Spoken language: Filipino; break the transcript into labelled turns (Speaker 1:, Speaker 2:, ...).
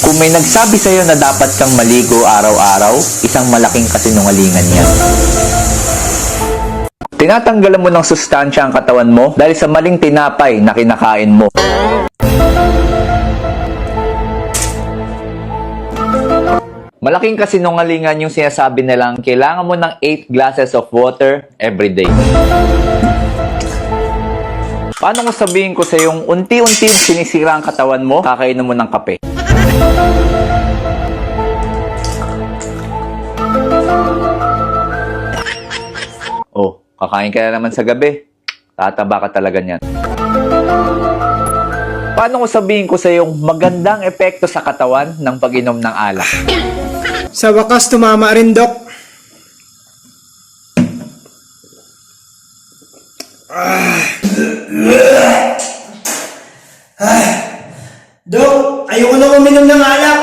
Speaker 1: Kung may nagsabi sa'yo na dapat kang maligo araw-araw, isang malaking kasinungalingan yan. Tinatanggalan mo ng sustansya ang katawan mo dahil sa maling tinapay na kinakain mo. Malaking kasinungalingan yung sinasabi nilang kailangan mo ng 8 glasses of water every day. Paano ko sabihin ko sa yung unti-unti sinisira ang katawan mo, kakainom mo ng kape? Oh, kakain ka na naman sa gabi. Tataba ka talaga niyan. Paano ko sabihin ko sa yung magandang epekto sa katawan ng pag-inom ng alak?
Speaker 2: Sa wakas tumama rin, Dok. Ah. Dok, Ayoko na uminom ng alak.